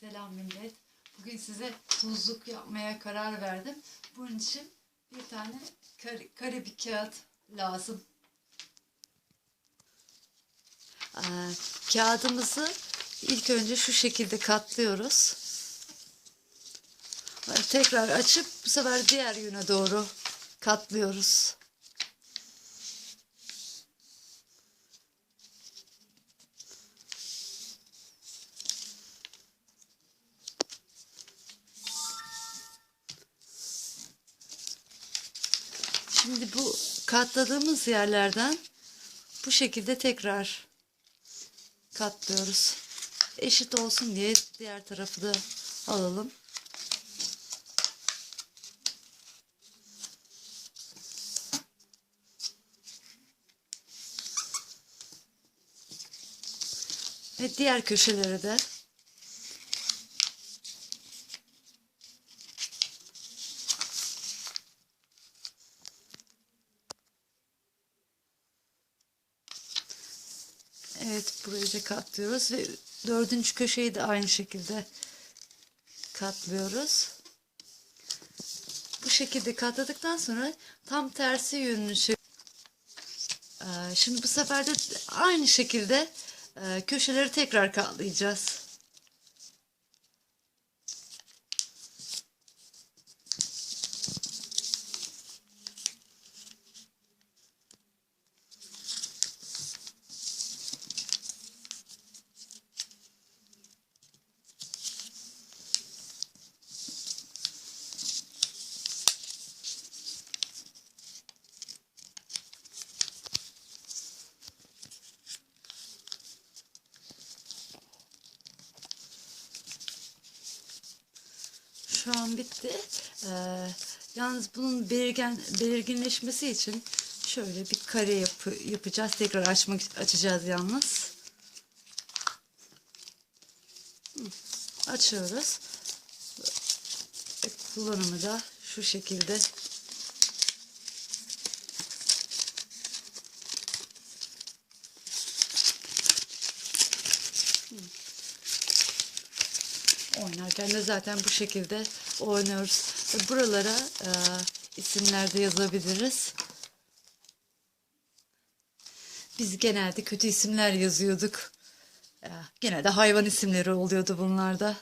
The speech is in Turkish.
Selam millet. Bugün size tuzluk yapmaya karar verdim. Bunun için bir tane kare, kare bir kağıt lazım. Ee, kağıdımızı ilk önce şu şekilde katlıyoruz. Tekrar açıp bu sefer diğer yöne doğru katlıyoruz. Şimdi bu katladığımız yerlerden bu şekilde tekrar katlıyoruz. Eşit olsun diye diğer tarafı da alalım. Ve diğer köşeleri de Evet burayı da katlıyoruz ve dördüncü köşeyi de aynı şekilde katlıyoruz. Bu şekilde katladıktan sonra tam tersi yönünü Ee, Şimdi bu sefer de aynı şekilde e, köşeleri tekrar katlayacağız. Şu an bitti. Ee, yalnız bunun belirgen, belirginleşmesi için şöyle bir kare yapı, yapacağız. Tekrar açmak açacağız yalnız. Açıyoruz. Kullanımı da şu şekilde. Oynarken de zaten bu şekilde oynuyoruz. Buralara e, isimler de yazabiliriz. Biz genelde kötü isimler yazıyorduk. E, genelde hayvan isimleri oluyordu bunlarda.